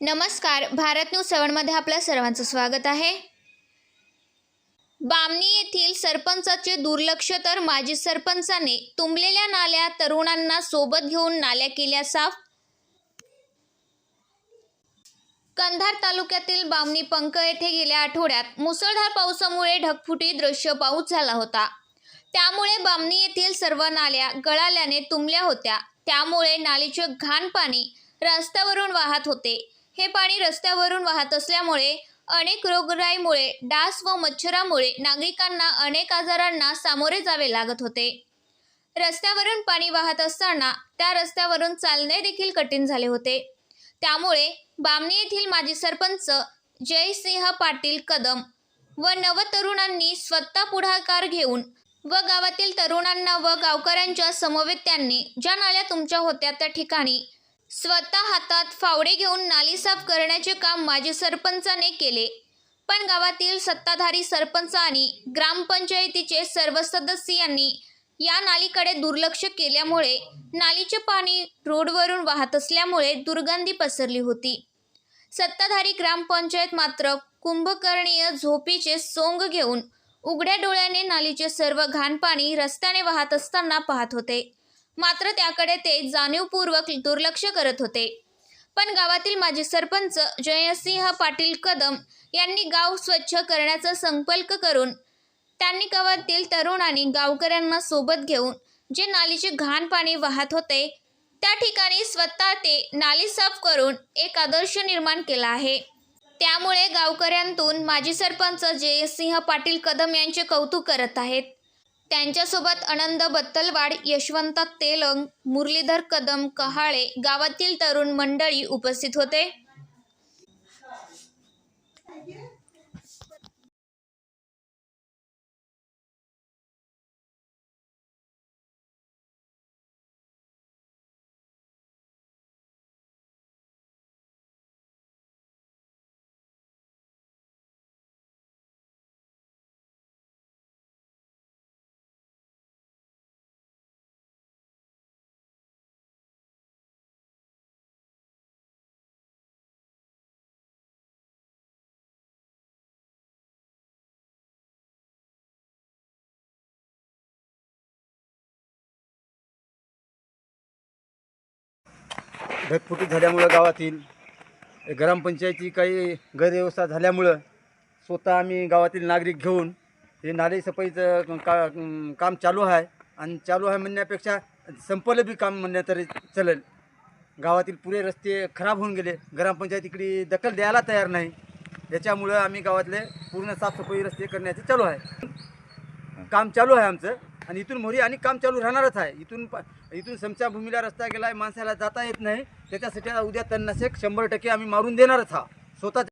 नमस्कार भारत न्यूज सेवनमध्ये आपल्या सर्वांचं स्वागत आहे. बामणी येथील सरपंचाचे दुर्लक्ष तर माजी सरपंचाने तुंबलेल्या नाल्या तरुणांना सोबत घेऊन नाल्या केल्या साफ कंधार तालुक्यातील बामणी पंक येथे गेल्या आठवड्यात मुसळधार पावसामुळे ढगफुटी दृश्य पाऊस झाला होता. त्यामुळे बामणी येथील सर्व नाल्या गळाल्याने तुंबल्या होत्या. त्यामुळे नालीचे घाण पाणी रस्त्यावरून वाहत होते. हे पाणी रस्त्यावरून वाहत असल्यामुळे अनेक रोगराईमुळे डास व मच्छरामुळे नागरिकांना अनेक आजारांना सामोरे जावे लागत होते. रस्त्यावरून पाणी वाहत असताना त्या रस्त्यावरून चालणे देखील कठीण झाले होते. त्यामुळे बामणी येथील माजी सरपंच जयसिंह पाटील कदम व नवतरुणांनी स्वतः पुढाकार घेऊन व गावातील तरुणांना व गावकऱ्यांच्या समवेत त्यांनी ज्या नाल्या तुमच्या होत्या त्या ठिकाणी स्वतः हातात फावडे घेऊन नाली साफ करण्याचे काम माजी सरपंचाने केले. पण गावातील सत्ताधारी सरपंच आणि ग्रामपंचायतीचे सर्व सदस्यांनी या नालीकडे दुर्लक्ष केल्यामुळे नालीचे पाणी रोडवरून वाहत असल्यामुळे दुर्गंधी पसरली होती. सत्ताधारी ग्रामपंचायत मात्र कुंभकर्णीय झोपीचे सोंग घेऊन उघड्या डोळ्याने नालीचे सर्व घाण पाणी रस्त्याने वाहत असताना पाहत होते. मात्र त्याकडे ते जाणीवपूर्वक दुर्लक्ष करत होते. पण गावातील माजी सरपंच जयसिंह पाटील कदम यांनी गाव स्वच्छ करण्याचा संकल्प करून त्यांनी गावातील तरुणांनी गावकऱ्यांना सोबत घेऊन जे नालीचे घाण पाणी वाहत होते त्या ठिकाणी स्वतः ते नाली साफ करून एक आदर्श निर्माण केला आहे. त्यामुळे गावकऱ्यांतून माजी सरपंच जयसिंह पाटील कदम यांचे कौतुक करत आहेत. त्यांच्यासोबत आनंद बत्तलवाड यशवंत तेलंग मुरलीधर कदम कहाळे गावातील तरुण मंडळी उपस्थित होते. ढगफुटी झाल्यामुळं गावातील ग्रामपंचायती काही गैरव्यवस्था झाल्यामुळं स्वतः आम्ही गावातील नागरिक घेऊन हे नाले सफाईचं का काम चालू आहे. आणि चालू आहे म्हणण्यापेक्षा संपलं बी काम म्हणण्या तरी चलेल. गावातील पुरे रस्ते खराब होऊन गेले. ग्रामपंचायतीकडे दखल द्यायला तयार नाही. याच्यामुळं आम्ही गावातले पूर्ण साफसफाई रस्ते करण्याचे चालू आहे. काम चालू आहे आमचं. आणि इथून मोरी आणि काम चालू राहणारच आहे. इथून पा- इथून समशाभूमीला रस्ता गेला आहे माणसाला जाता येत नाही. त्याच्यासाठी उद्या तणनाशक शंभर टक्के आम्ही मारून देणारच हा. स्वतः